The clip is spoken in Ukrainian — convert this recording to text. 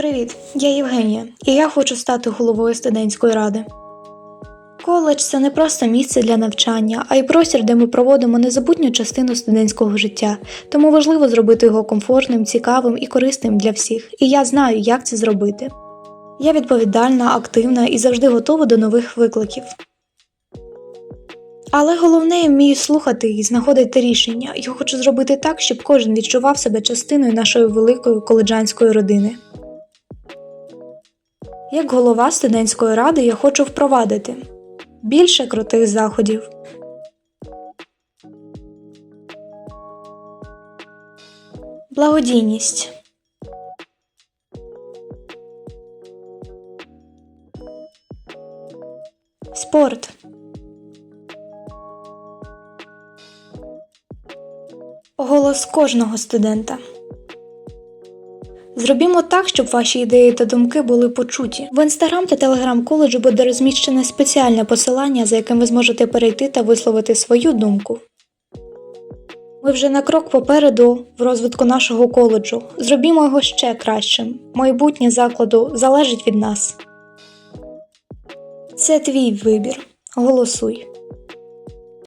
Привіт, я Євгенія, і я хочу стати головою студентської ради. Коледж це не просто місце для навчання, а й простір, де ми проводимо незабутню частину студентського життя, тому важливо зробити його комфортним, цікавим і корисним для всіх. І я знаю, як це зробити. Я відповідальна, активна і завжди готова до нових викликів. Але головне, я вмію слухати і знаходити рішення. Я хочу зробити так, щоб кожен відчував себе частиною нашої великої коледжанської родини. Як голова студентської ради я хочу впровадити більше крутих заходів. Благодійність. Спорт. Голос кожного студента. Зробімо так, щоб ваші ідеї та думки були почуті. В інстаграм та телеграм коледжу буде розміщене спеціальне посилання, за яким ви зможете перейти та висловити свою думку. Ми вже на крок попереду в розвитку нашого коледжу. Зробімо його ще кращим. Майбутнє закладу залежить від нас. Це твій вибір. Голосуй.